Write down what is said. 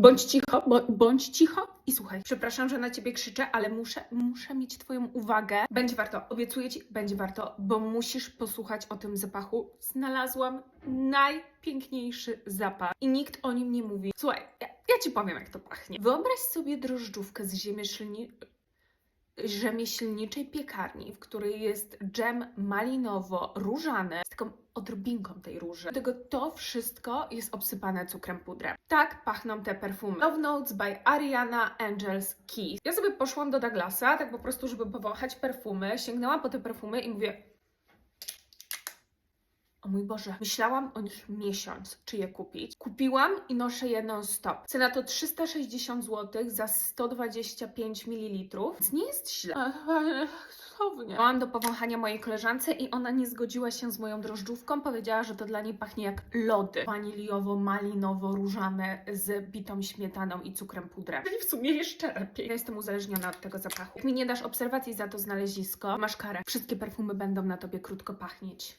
Bądź cicho, bądź cicho i słuchaj. Przepraszam, że na ciebie krzyczę, ale muszę, muszę mieć twoją uwagę. Będzie warto, obiecuję ci, będzie warto, bo musisz posłuchać o tym zapachu. Znalazłam najpiękniejszy zapach i nikt o nim nie mówi. Słuchaj, ja, ja ci powiem, jak to pachnie. Wyobraź sobie drożdżówkę z ziemieszlni rzemieślniczej piekarni, w której jest dżem malinowo-różany z taką odrobinką tej róży. Do tego to wszystko jest obsypane cukrem pudrem. Tak pachną te perfumy. Love Notes by Ariana Angels Keys. Ja sobie poszłam do Douglasa, tak po prostu, żeby powąchać perfumy. Sięgnęłam po te perfumy i mówię... Mój Boże, myślałam o nich miesiąc, czy je kupić. Kupiłam i noszę je non-stop. Cena to 360 zł za 125 ml, więc nie jest źle. Cudownie. Miałam do powąchania mojej koleżance i ona nie zgodziła się z moją drożdżówką. Powiedziała, że to dla niej pachnie jak lody. Waniliowo-malinowo-różane z bitą śmietaną i cukrem pudrem. Czyli w sumie jeszcze lepiej. Ja jestem uzależniona od tego zapachu. Jak mi nie dasz obserwacji za to znalezisko, masz karę. Wszystkie perfumy będą na tobie krótko pachnieć.